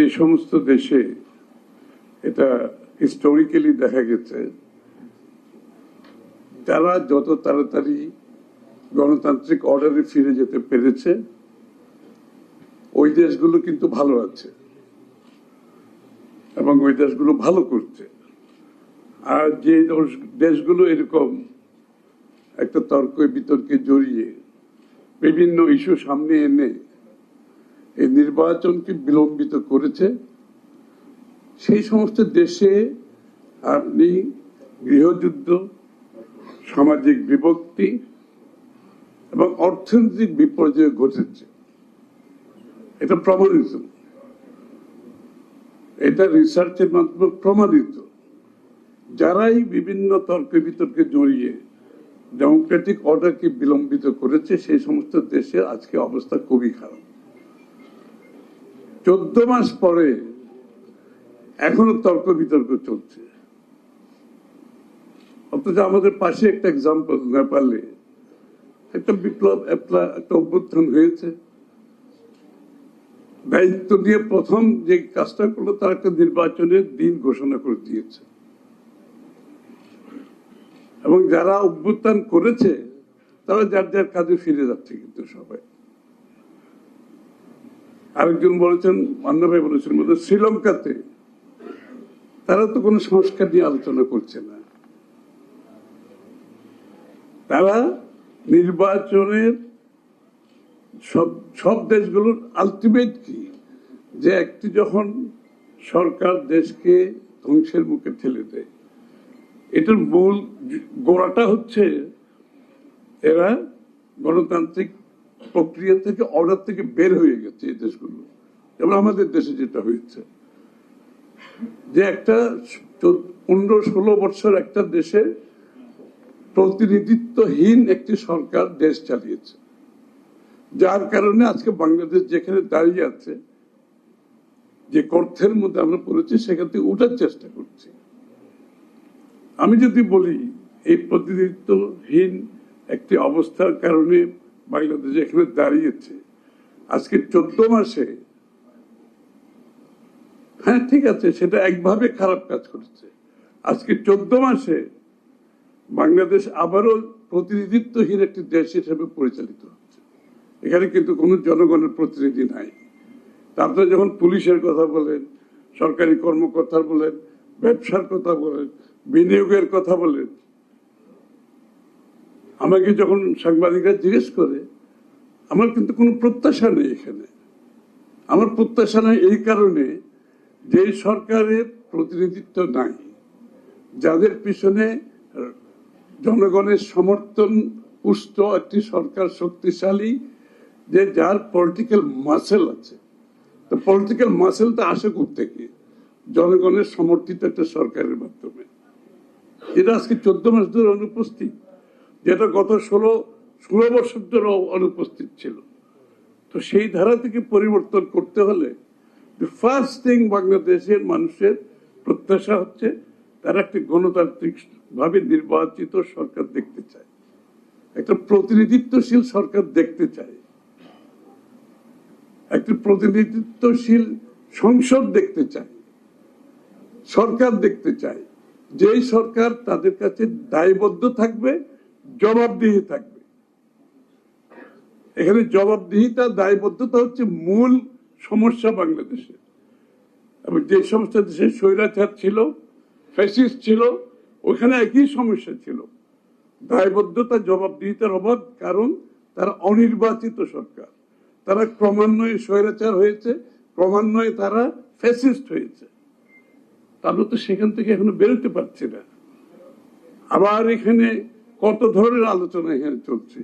যে সমস্ত দেশে এটা হিস্টোরিক্যালি দেখা গেছে, তারা যত তাড়াতাড়ি গণতান্ত্রিক অর্ডারে ফিরে যেতে পেরেছে, ওই দেশগুলো কিন্তু ভালো আছে এবং ওই দেশগুলো ভালো করছে। আর যে দেশগুলো এরকম একটা তর্ক বিতর্কে জড়িয়ে বিভিন্ন ইস্যু সামনে এনে এই নির্বাচনকে বিলম্বিত করেছে, সেই সমস্ত দেশে আপনি গৃহযুদ্ধ, সামাজিক বিভক্তি এবং অর্থনৈতিক বিপর্যয় ঘটেছে। এটা প্রমাণিত। এটা রিসার্চের মাধ্যমে প্রমাণিত। যারাই বিভিন্ন তর্ক বিতর্কে জড়িয়ে ডেমোক্রেটিক অর্ডারকে বিলম্বিত করেছে, সেই সমস্ত দেশের আজকে অবস্থা খুবই খারাপ। চোদ্দ মাস পরে এখনও তর্ক বিতর্ক চলছে। অথচ আমাদের পাশে একটা এক্সাম্পল নেপালে একটা বিপ্লব একটা অভ্যুত্থান হয়েছে। দায়িত্ব দিয়ে প্রথম যে কাজটা করল, তার একটা নির্বাচনের দিন ঘোষণা করে দিয়েছে। এবং যারা অভ্যুত্থান করেছে, তারা যার যার কাজে ফিরে যাচ্ছে কিন্তু সবাই। আরেকজন বলেছেন, মান্না বলেছেন, বলতে শ্রীলঙ্কাতে তারা তো কোনো সংস্কার নিয়ে আলোচনা করছে না। তারা নির্বাচনের সব সব দেশগুলোর আলটিমেট কি? যে একটি যখন সরকার দেশকে ধ্বংসের মুখে ঠেলে দেয়। এটার মূল গোড়াটা হচ্ছে এরা গণতান্ত্রিক প্রক্রিয়া থেকে, অর্ডার থেকে বের হয়ে গেছে এই দেশগুলো। যেমন আমাদের দেশে যেটা হয়েছে, যে একটা পনেরো ষোলো বছর একটা দেশে প্রতিনিধিত্বহীন একটি সরকার দেশ চালিয়েছে। যার কারণে আজকে বাংলাদেশ যেখানে দাঁড়িয়ে আছে, যে কর্থের মধ্যে আমরা পড়েছি, সেখান থেকে উঠার চেষ্টা করছি। আমি যদি বলি, এই প্রতিনিধিত্বহীন একটি অবস্থার কারণে বাংলাদেশ এখানে দাঁড়িয়েছে। আজকে চোদ্দ মাসে। হ্যাঁ ঠিক আছে, সেটা একভাবে খারাপ কাজ করেছে। আজকে চোদ্দ মাসে বাংলাদেশ আবারও প্রতিনিধিত্বহীন একটি দেশ হিসেবে পরিচালিত হচ্ছে। এখানে কিন্তু কোনো জনগণের প্রতিনিধি নাই। তারপরে যখন পুলিশের কথা বলেন, সরকারি কর্মকর্তার বলেন, ব্যবসার কথা বলেন, বিনিয়োগের কথা বলেন আমাকে যখন সাংবাদিকরা জিজ্ঞেস করে, আমার কিন্তু কোনো প্রত্যাশা নেই এখানে। আমার প্রত্যাশা নেই এই কারণে যে সরকারের প্রতিনিধিত্ব নাই। যাদের পিছনে জনগণের সমর্থন, পুষ্ট একটি সরকার শক্তিশালী, যে যার পলিটিক্যাল মাসেল আছে। তো পলিটিক্যাল মাসেলটা আসে থেকে? জনগণের সমর্থিত একটা সরকারের মাধ্যমে। এটা আজকে চোদ্দ মাস ধরে অনুপস্থিত। যেটা গত ষোলো ষোলো বছর ধরে অনুপস্থিত ছিল। তো সেই ধারা থেকে পরিবর্তন করতে হলে ফার্স্ট থিং বাংলাদেশের মানুষের প্রত্যাশা হচ্ছে, তারা একটি গণতান্ত্রিক ভাবে নির্বাচিত সরকার দেখতে চায়। একটা প্রতিনিধিত্বশীল সরকার দেখতে চায়। একটি প্রতিনিধিত্বশীল সংসদ দেখতে চায়। সরকার দেখতে চায়। যেই সরকার তাদের কাছে দায়বদ্ধ থাকবে জবাবদিহি থাকবে। এখানে জবাবদিহিতা দায়বদ্ধতা হচ্ছে মূল সমস্যা বাংলাদেশে। এবং যে সমস্ত দেশে স্বৈরাচার ছিল, ফ্যাসিস্ট ছিল, ওখানে একই সমস্যা ছিল। দায়বদ্ধতা, জবাবদিহিতার অভাব কারণ তারা অনির্বাচিত সরকার। তারা ক্রমান্বয়ে স্বৈরাচার হয়েছে, ক্রমান্বয়ে তারা ফ্যাসিস্ট হয়েছে। তাহলে তো সেখান থেকে এখনও বেরোতে পারছে না। আবার এখানে কত ধরনের আলোচনা এখানে চলছে?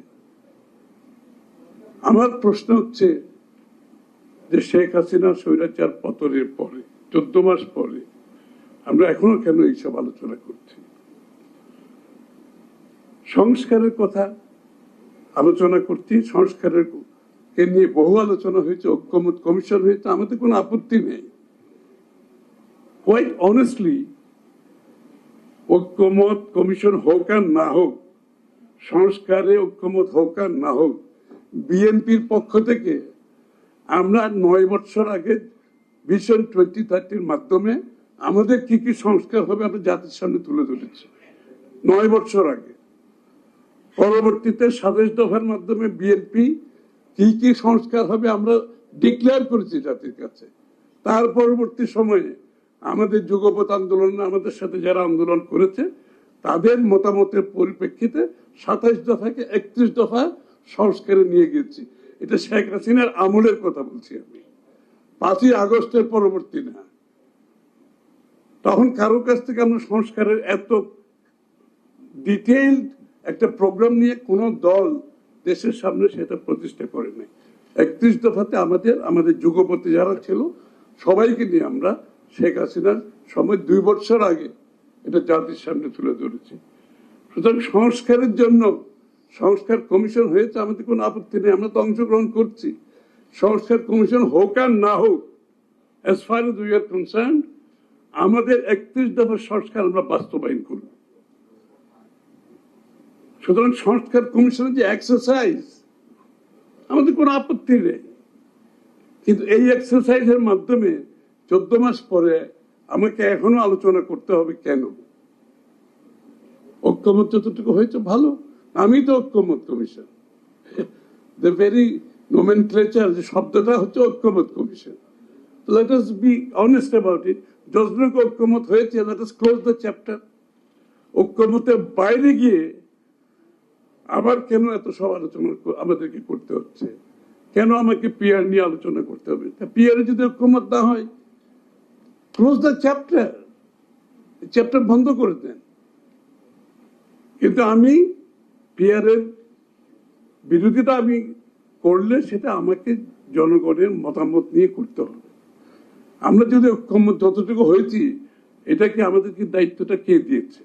আমার প্রশ্ন হচ্ছে যে শেখ হাসিনা স্বৈরাচার পতনের পরে, চোদ্দ মাস পরে, আমরা এখনও কেন এইসব আলোচনা করছি? সংস্কারের কথা আলোচনা করছি, সংস্কারের কে নিয়ে বহু আলোচনা হয়েছে, ঐক্যমত কমিশন হয়েছে, আমাদের কোনো আপত্তি নেই। কোয়াইট অনেস্টলি ঐক্যমত কমিশন হোক আর না হোক সংস্কারে ঐক্যমত হোক আর না হোক, বিএনপির পক্ষ থেকে আমরা নয় বছর আগে ভিশন টোয়েন্টি থার্টির মাধ্যমে আমাদের কি কি সংস্কার হবে আমরা জাতির সামনে তুলে ধরেছি। নয় বছর আগে। পরবর্তীতে সাতাশ দফার মাধ্যমে বিএনপি কি কি সংস্কার হবে আমরা ডিক্লেয়ার করেছি জাতির কাছে। তার পরবর্তী সময়ে আমাদের যুগপথ আন্দোলন, আমাদের সাথে যারা আন্দোলন করেছে, তাদের মতামতের পরিপ্রেক্ষিতে সাতাইশ দফাকে একত্রিশ দফা সংস্কারে নিয়ে গেছি এটা শেখ হাসিনার আমলের কথা বলছি আমি। পাঁচই আগস্টের পরবর্তী না। তখন কারও কাছ থেকে আমরা সংস্কারের এত ডিটেইলড একটা প্রোগ্রাম নিয়ে কোন দল দেশের সামনে সেটা প্রতিষ্ঠা করে নাই। একত্রিশ দফাতে আমাদের আমাদের যুগপতি যারা ছিল, সবাইকে নিয়ে আমরা শেখ হাসিনার সময় দুই বছর আগে এটা জাতির সামনে তুলে ধরেছি। সুতরাং সংস্কারের জন্য সংস্কার কমিশন হয়েছে আমাদের কোনো আপত্তি নেই, আমরা তো অংশগ্রহণ করছি। সংস্কার কমিশন হোক আর না হোক as far as we are concern আমাদের একত্রিশ দফার সংস্কার আমরা বাস্তবায়ন করব। সুতরাং সংস্কার কমিশনের যে এক্সারসাইজ আমাদের কোনো আপত্তি নেই। কিন্তু এই এক্সারসাইজের মাধ্যমে চোদ্দ মাস পরে আমাকে এখনও আলোচনা করতে হবে কেন? ঐক্যমত যতটুকু হয়েছে, ভালো। আমি তো ঐক্যমত কমিশন। দ্য ভেরি নোমেনক্লেচার যে শব্দটা হচ্ছে ঐক্যমত commission. Let us be honest about it যতটুক ঐক্যমত হয়েছে let us close the chapter ঐক্যমতের বাইরে গিয়ে আবার কেন এত সব আলোচনা আমাদেরকে করতে হচ্ছে? কেন আমাকে পিয়ার নিয়ে আলোচনা করতে হবে? তা পিয়ারে যদি ঐক্যমত না হয় ক্লোজ দ্য চ্যাপ্টার চ্যাপ্টার বন্ধ করে দেন। কিন্তু আমি পিয়ারের বিরোধিতা আমি করলে সেটা আমাকে জনগণের মতামত নিয়ে করতে হবে। আমরা যদি যতটুকু হয়েছি, এটা কি আমাদেরকে দায়িত্বটা কে দিয়েছে?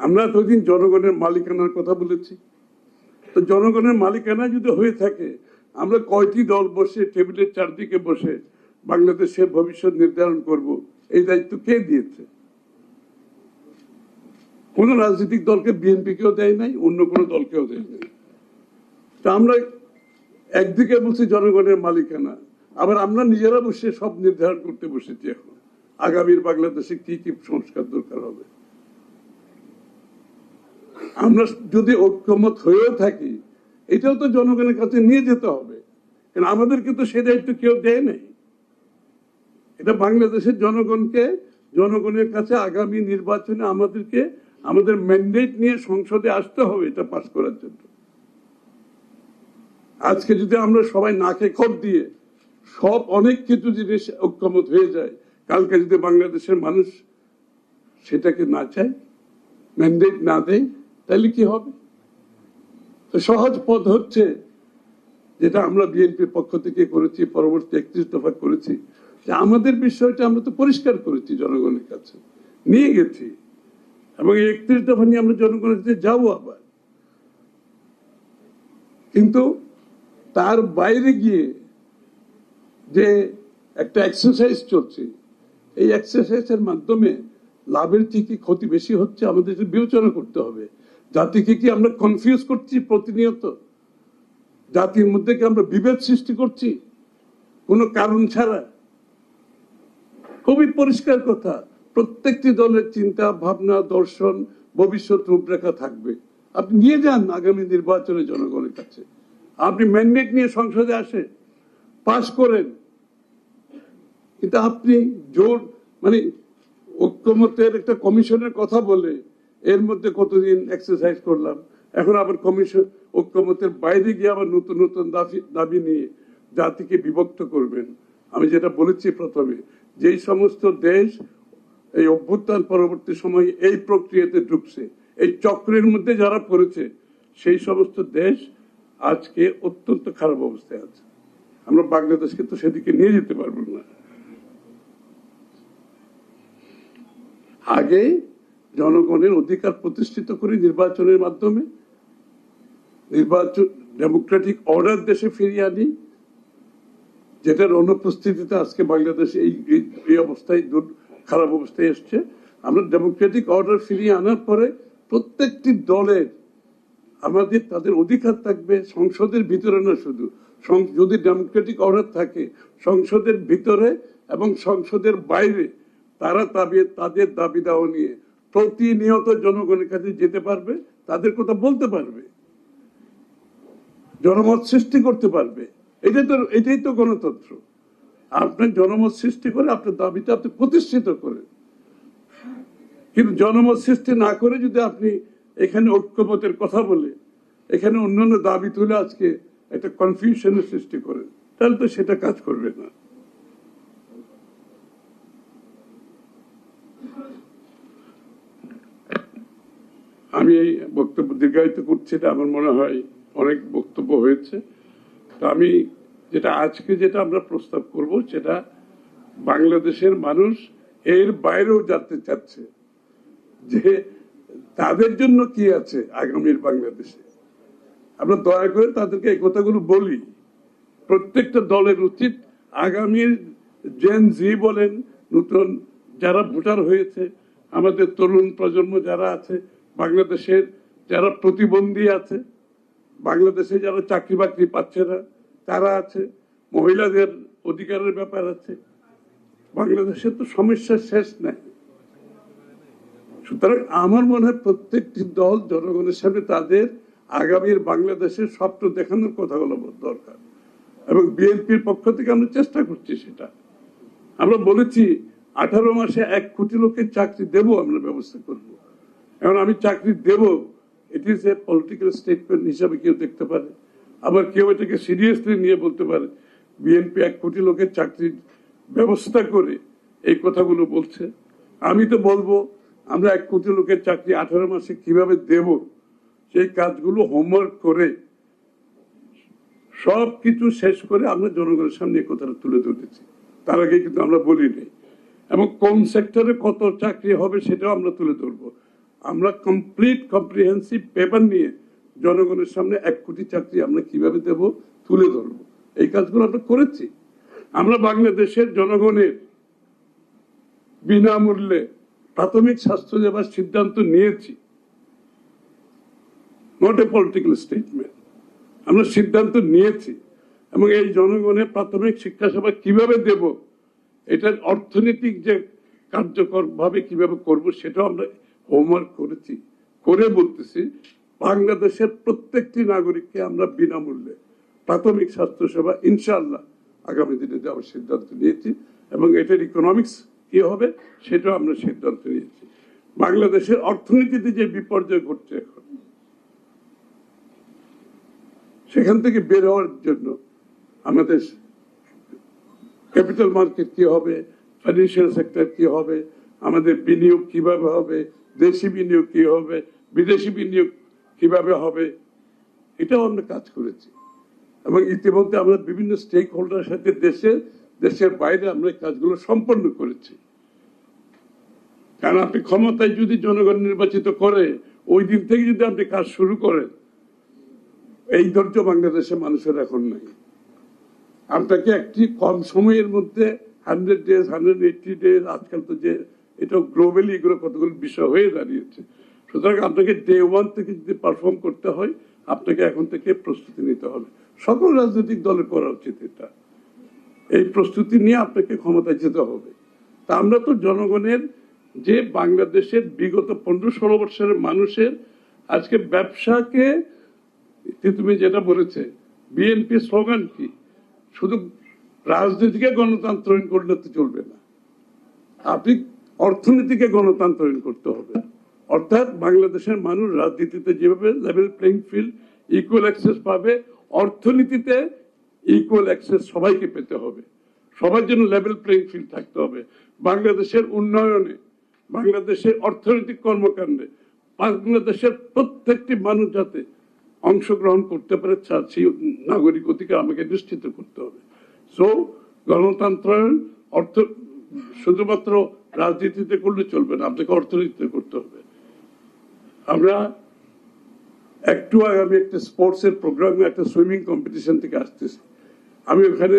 আমরা এতদিন জনগণের মালিকানার কথা বলেছি। তো জনগণের মালিকানা যদি হয়ে থাকে, আমরা কয়টি দল বসে, টেবিলের চারদিকে বসে বাংলাদেশের ভবিষ্যৎ নির্ধারণ করব, এই দায়িত্ব কে দিয়েছে? কোন রাজনৈতিক দলকে বিএনপি কেও দেয় নাই, অন্য কোন দলকেও দেয় নাই। তা আমরা একদিকে বলছি জনগণের মালিকানা, আবার আমরা নিজেরা বসে সব নির্ধারণ করতে বসেছি এখন। আগামীর বাংলাদেশে কি কি সংস্কার দরকার হবে? আমরা যদি ঐক্যমত হয়েও থাকি, এটাও তো জনগণের কাছে নিয়ে যেতে হবে। কারণ আমাদেরকে তো সে দায়িত্ব কেউ দেয় নাই। এটা বাংলাদেশের জনগণকে, জনগণের কাছে আগামী নির্বাচনে আমাদেরকে আমাদের ম্যান্ডেট নিয়ে সংসদে আসতে হবে, এটা পাশ করার জন্য। আজকে যদি আমরা সবাই নাকে খত দিয়ে সব অনেক কিছু জিনিস ঐক্যমত হয়ে যায়, কালকে যদি বাংলাদেশের মানুষ সেটাকে না চায় ম্যান্ডেট না দেয়, তাহলে কি হবে? সহজ পথ হচ্ছে যেটা আমরা বিএনপির পক্ষ থেকে করেছি, পরবর্তী একত্রিশ দফা করেছি। যে আমাদের বিষয়টা আমরা তো পরিষ্কার করেছি জনগণের কাছে। নিয়ে গেছি। এবং একত্রিশ দফা নিয়ে আমরা জনগণের কাছে যাব আবার। কিন্তু তার বাইরে গিয়ে যে একটা এক্সারসাইজ চলছে, এই এক্সারসাইজের মাধ্যমে লাভের থেকে ক্ষতি বেশি হচ্ছে আমাদের বিবেচনা করতে হবে। জাতিকে কি আমরা কনফিউজ করছি প্রতিনিয়ত? জাতির মধ্যে কি আমরা বিভেদ সৃষ্টি করছি? কোনো কারণ ছাড়া? খুবই পরিষ্কার কথা। প্রত্যেকটি দলের চিন্তা, ভাবনা, দর্শন, ভবিষ্যৎ রূপরেখা থাকবে। আপনি নিয়ে যান আগামী নির্বাচনে জনগণের কাছে। আপনি ম্যান্ডেট নিয়ে সংসদে আসে পাশ করেন। কিন্তু আপনি জোর মানে ঐক্যমতের একটা কমিশনের কথা বলে এর মধ্যে কতদিন এক্সারসাইজ করলাম। এখন আবার কমিশন ঐক্যমতের বাইরে গিয়ে আবার নতুন নতুন দাবি দাবি নিয়ে জাতিকে বিভক্ত করবেন। আমি যেটা বলেছি প্রথমে, যেই সমস্ত দেশ এই অভ্যুত্থান পরবর্তী সময়ে এই প্রক্রিয়াতে ঢুকছে। এই চক্রের মধ্যে যারা পড়েছে, সেই সমস্ত দেশ আজকে অত্যন্ত খারাপ অবস্থায় আছে। আমরা বাংলাদেশকে তো সেদিকে নিয়ে যেতে পারব না। আগে জনগণের অধিকার প্রতিষ্ঠিত করে নির্বাচনের মাধ্যমে, নির্বাচন, ডেমোক্রেটিক অর্ডার দেশে ফিরিয়ে আনি, যেটার অনুপস্থিতিতে আজকে বাংলাদেশ এই অবস্থায় খারাপ অবস্থায় এসছে। আমরা ডেমোক্রেটিক অর্ডার ফিরিয়ে আনার পরে প্রত্যেকটি দলের আমাদের তাদের অধিকার থাকবে, সংসদের ভিতরে না শুধু। যদি ডেমোক্রেটিক অর্ডার থাকে, সংসদের ভিতরে এবং সংসদের বাইরে, তারা দাবি তাদের দাবি দাওয়া নিয়ে প্রতিনিয়ত জনগণের কাছে যেতে পারবে, তাদের কথা বলতে পারবে। জনমত সৃষ্টি করতে পারবে। এটাই তো এটাই তো গণতন্ত্র। আপনার জনমত সৃষ্টি করে আপনার দাবিতে আপনি প্রতিষ্ঠিত করেন। কিন্তু জনমত সৃষ্টি না করে যদি আপনি এখানে ঐক্যমতের কথা বলে, এখানে অন্যান্য দাবি তুলে আজকে একটা কনফিউশনের সৃষ্টি করেন, তাহলে তো সেটা কাজ করবে না। আমি এই বক্তব্য দীর্ঘায়িত করছি এটা আমার মনে হয় অনেক বক্তব্য হয়েছে। তো আমি যেটা আজকে যেটা আমরা প্রস্তাব করব, সেটা বাংলাদেশের মানুষ এর বাইরেও জানতে চাচ্ছে যে তাদের জন্য কি আছে আগামীর বাংলাদেশে। আমরা দয়া করে তাদেরকে এই কথাগুলো বলি। প্রত্যেকটা দলের উচিত আগামীর জেন জি বলেন, নতুন যারা ভোটার হয়েছে, আমাদের তরুণ প্রজন্ম যারা আছে, বাংলাদেশের যারা প্রতিবন্ধী আছে, বাংলাদেশে যারা চাকরি বাকরি পাচ্ছে না তারা আছে, মহিলাদের অধিকারের ব্যাপার আছে। বাংলাদেশের তো সমস্যার শেষ নাই। সুতরাং আমার মনে হয় প্রত্যেকটি দল, জনগণের সামনে তাদের আগামীর বাংলাদেশের স্বপ্ন দেখানোর কথা হলো দরকার। এবং বিএনপির পক্ষ থেকে আমরা চেষ্টা করছি সেটা। আমরা বলেছি, আঠারো মাসে এক কোটি লোকের চাকরি দেব আমরা ব্যবস্থা করব। এখন আমি চাকরি দেব it is a political statement হিসাবে কেউ দেখতে পারে। আবার কেউ এটাকে সিরিয়াসলি নিয়ে বলতে পারে। বিএনপি এক কোটি লোকের চাকরির ব্যবস্থা করে এই কথাগুলো বলছে। আমি তো বলব, আমরা এক কোটি লোকের চাকরি আঠারো মাসে কীভাবে দেব? সেই কাজগুলো হোমওয়ার্ক করে সব কিছু শেষ করে আমরা জনগণের সামনে কথাটা তুলে ধরেছি তার আগে কিন্তু আমরা বলি নাই। এবং কোন সেক্টরে কত চাকরি হবে সেটাও আমরা তুলে ধরবো। আমরা কমপ্লিট কম্প্রিহেন্সিভ পেপার নিয়ে জনগণের সামনে এক কোটি চাকরি আমরা কীভাবে দেব? তুলে ধরবো। এই কাজগুলো আমরা করেছি। আমরা বাংলাদেশের জনগণের বিনামূল্যে প্রাথমিক স্বাস্থ্য সেবার সিদ্ধান্ত নিয়েছি। নট এ পলিটিক্যাল স্টেটমেন্ট আমরা সিদ্ধান্ত নিয়েছি এবং এই জনগণের প্রাথমিক শিক্ষা সেবা কীভাবে দেব, এটার অর্থনৈতিক যে কার্যকর ভাবে কীভাবে করব, সেটাও আমরা হোমওয়ার্ক করেছি। করে বলতেছি বাংলাদেশের প্রত্যেকটি নাগরিককে আমরা বিনামূল্যে প্রাথমিক স্বাস্থ্য সেবা ইনশাআল্লাহ আগামী দিনে দেওয়ার সিদ্ধান্ত নিয়েছি এবং এটার ইকোনমিক্স কি হবে সেটাও আমরা সিদ্ধান্ত নিয়েছি। বাংলাদেশের অর্থনীতিতে যে বিপর্যয় ঘটছে এখন, সেখান থেকে বের হওয়ার জন্য আমাদের ক্যাপিটাল মার্কেট কি হবে ফাইন্যান্সিয়াল সেক্টর কি হবে, আমাদের বিনিয়োগ কীভাবে হবে, দেশি বিনিয়োগ কি হবে, বিদেশি বিনিয়োগ কীভাবে হবে, এটাও আমরা কাজ করেছি। এবং ইতিমধ্যে আমরা বিভিন্ন স্টেক হোল্ডারের সাথে দেশে, দেশের বাইরে আমরা কাজগুলো সম্পন্ন করেছি। কারণ আপনি ক্ষমতায় যদি জনগণ নির্বাচিত করে, ওই দিন থেকে যদি আপনি কাজ শুরু করেন, এই ধৈর্য বাংলাদেশের মানুষের এখন নাই। আপনাকে একটি কম সময়ের মধ্যে hundred days hundred eighty days আজকাল তো যে এটা গ্লোবালি এগুলো কতগুলো বিষয় হয়ে দাঁড়িয়েছে। সুতরাং আপনাকে ডে ওয়ান থেকে যদি পারফর্ম করতে হয়, আপনাকে এখন থেকে প্রস্তুতি নিতে হবে। সকল রাজনৈতিক দলের করা উচিত এটা। এই প্রস্তুতি নিয়ে আপনাকে ক্ষমতায় যেতে হবে। তা আমরা তো জনগণের যে বাংলাদেশের বিগত পনেরো ষোলো বছরের মানুষের আজকে ব্যবসাকে তুমি যেটা বলেছে বিএনপি স্লোগান কি? শুধু রাজনীতিকে গণতন্ত্রায়ন করলে তো চলবে না। আপনি অর্থনীতিকে গণতন্ত্রায়ন করতে হবে। অর্থাৎ বাংলাদেশের মানুষ রাজনীতিতে যেভাবে level playing field equal access পাবে, অর্থনীতিতে ইকুয়াল অ্যাক্সেস সবাইকে পেতে হবে। সবার জন্য লেভেল প্লেইং ফিল্ড থাকতে হবে। বাংলাদেশের উন্নয়নে, বাংলাদেশের অর্থনৈতিক কর্মকাণ্ডে, বাংলাদেশের প্রত্যেকটি মানুষ যাতে অংশগ্রহণ করতে পারে সেই নাগরিক অধিকার আমাকে নিশ্চিত করতে হবে। সো গণতন্ত্রায়ন অর্থ, শুধুমাত্র রাজনীতিতে করলে চলবে না, আপনাকে অর্থনীতিতে করতে হবে। আমরা একটু আগে আমি একটা স্পোর্টস এর প্রোগ্রামে একটা সুইমিং কম্পিটিশন থেকে আসতেছি। আমি ওখানে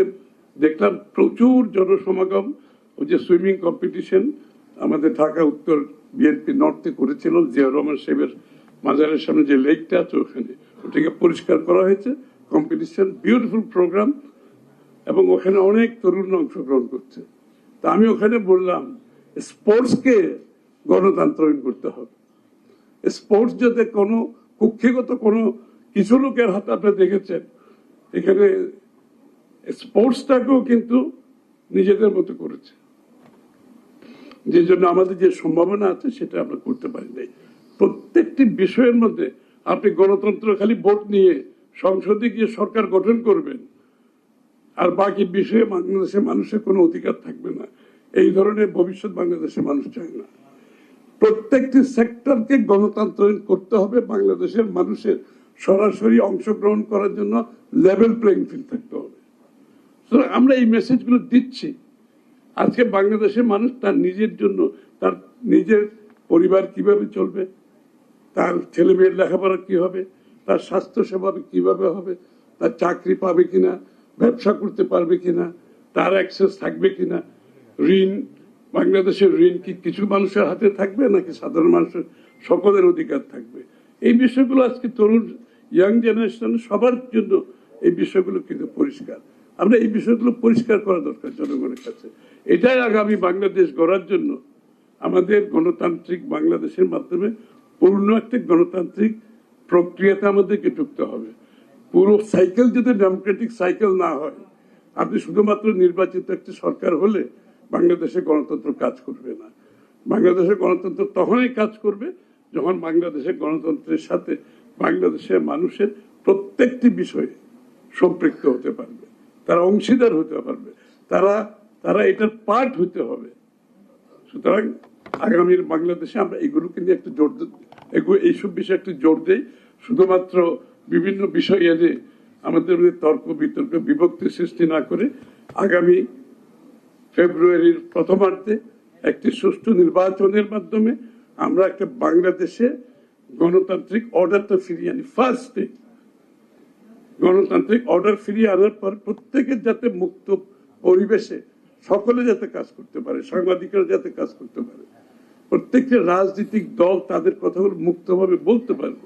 দেখলাম প্রচুর জনসমাগম। ওই যে সুইমিং কম্পিটিশন আমাদের ঢাকা, উত্তর বিএনপি নর্থে করেছিল জিয়া রহমান সাহেবের মাজারের সামনে যে লেকটা আছে ওখানে। ওটাকে পরিষ্কার করা হয়েছে। কম্পিটিশন, বিউটিফুল প্রোগ্রাম এবং ওখানে অনেক তরুণ অংশগ্রহণ করছে। তা আমি ওখানে বললাম, স্পোর্টসকে গণতন্ত্রায়ন করতে হবে। স্পোর্টস যাতে কোনো কুক্ষিগত কোনো কিছু লোকের হাতে আপনি দেখেছেন, এখানে স্পোর্টসটাকেও কিন্তু নিজেদের মতো করেছে। যে জন্য আমাদের যে সম্ভাবনা আছে সেটা আমরা করতে পারি নাই। প্রত্যেকটি বিষয়ের মধ্যে আপনি গণতন্ত্র খালি ভোট নিয়ে সংসদে গিয়ে সরকার গঠন করবেন, আর বাকি বিষয়ে বাংলাদেশের মানুষের কোনো অধিকার থাকবে না। এই ধরনের ভবিষ্যৎ বাংলাদেশের মানুষ চায় না। প্রত্যেকটি সেক্টরকে গণতন্ত্রায়ন করতে হবে, বাংলাদেশের মানুষের সরাসরি অংশগ্রহণ করার জন্য লেভেল প্লেইং ফিল্ড থাকতে হবে। সুতরাং আমরা এই মেসেজগুলো দিচ্ছি। আজকে বাংলাদেশের মানুষ তার নিজের জন্য, তার নিজের পরিবার কীভাবে চলবে, তার ছেলে মেয়ের লেখাপড়া কি হবে, তার স্বাস্থ্য সেবা কীভাবে হবে, তার চাকরি পাবে কিনা, ব্যবসা করতে পারবে কিনা, তার অ্যাক্সেস থাকবে কিনা, ঋণ বাংলাদেশের ঋণ কি কিছু মানুষের হাতে থাকবে নাকি সাধারণ মানুষের সকলের অধিকার থাকবে? এই বিষয়গুলো আজকে তরুণ ইয়াং জেনারেশন সবার জন্য এই বিষয়গুলো কিন্তু পরিষ্কার। আমরা এই বিষয়গুলো পরিষ্কার করা দরকার জনগণের কাছে। এটাই আগামী বাংলাদেশ গড়ার জন্য আমাদের গণতান্ত্রিক বাংলাদেশের মাধ্যমে পূর্ণ একটা গণতান্ত্রিক প্রক্রিয়াতে আমাদেরকে ঢুকতে হবে। পুরো সাইকেল যদি ডেমোক্রেটিক সাইকেল না হয়, আপনি শুধুমাত্র নির্বাচিত একটি সরকার হলে বাংলাদেশে গণতন্ত্র কাজ করবে না। বাংলাদেশের গণতন্ত্র তখনই কাজ করবে যখন বাংলাদেশের গণতন্ত্রের সাথে বাংলাদেশের মানুষের প্রত্যেকটি বিষয়ে সম্পৃক্ত হতে পারবে। তারা অংশীদার হতে পারবে। তারা তারা এটার পার্ট হতে হবে। সুতরাং আগামীর বাংলাদেশে আমরা এগুলোকে নিয়ে একটু জোর এইসব বিষয়ে একটু জোর দেই। শুধুমাত্র বিভিন্ন বিষয় এনে আমাদের তর্ক বিতর্ক বিভক্তি সৃষ্টি না করে আগামী ফেব্রুয়ারির প্রথমার্ধে একটি সুষ্ঠু নির্বাচনের মাধ্যমে আমরা একটা বাংলাদেশে গণতান্ত্রিক অর্ডারটা ফিরিয়ে আনি। ফার্স্টে গণতান্ত্রিক অর্ডার ফিরিয়ে আনার পর প্রত্যেকের যাতে মুক্ত পরিবেশে সকলে যাতে কাজ করতে পারে, সাংবাদিকরা যাতে কাজ করতে পারে, প্রত্যেকটা রাজনৈতিক দল তাদের কথাগুলো মুক্তভাবে বলতে পারবে,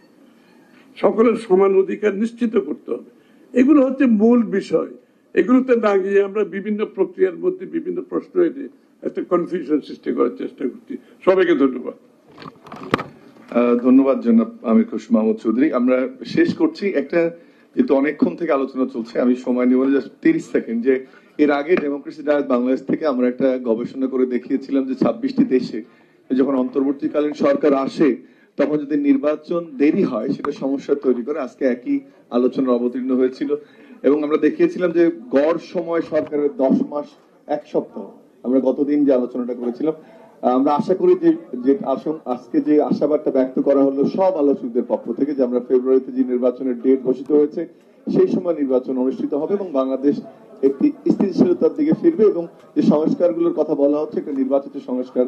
সকলের সমান অধিকার নিশ্চিত করতে হবে। এগুলো হচ্ছে মূল বিষয়। এগুলোতে না গিয়ে আমরা বিভিন্ন প্রক্রিয়ার মধ্যে বিভিন্ন প্রশ্ন এনে একটা কনফিউশন সৃষ্টি করার চেষ্টা করছি। সবাইকে ধন্যবাদ। ধন্যবাদ জনাব আমির খুশ মাহমুদ চৌধুরী। আমরা শেষ করছি। একটা যেহেতু অনেকক্ষণ থেকে আলোচনা চলছে, আমি সময় নিব তিরিশ সেকেন্ড যে এর আগে ডেমোক্রেসি ডায়াল বাংলাদেশ থেকে আমরা একটা গবেষণা করে দেখিয়েছিলাম যে ছাব্বিশটি দেশে যখন অন্তর্বর্তীকালীন সরকার আসে, তখন যদি নির্বাচন দেরি হয়, সেটা সমস্যা তৈরি করে। আজকে একই আলোচনার অবতীর্ণ হয়েছিল। এবং আমরা দেখিয়েছিলাম যে গড় সময় সরকারের দশ মাস, এক সপ্তাহ। আমরা গতদিন যে আলোচনাটা করেছিলাম আমরা আশা করি যে আজকে যে আশাবাদটা ব্যক্ত করা হলো সব আলোচকদের পক্ষ থেকে যে আমরা ফেব্রুয়ারিতে যে নির্বাচনের ডেট ঘোষিত হয়েছে, সেই সময় নির্বাচন অনুষ্ঠিত হবে এবং বাংলাদেশ একটি স্থিতিশীলতার দিকে ফিরবে এবং যে সংস্কারগুলোর কথা বলা হচ্ছে, একটা নির্বাচিত সংস্কার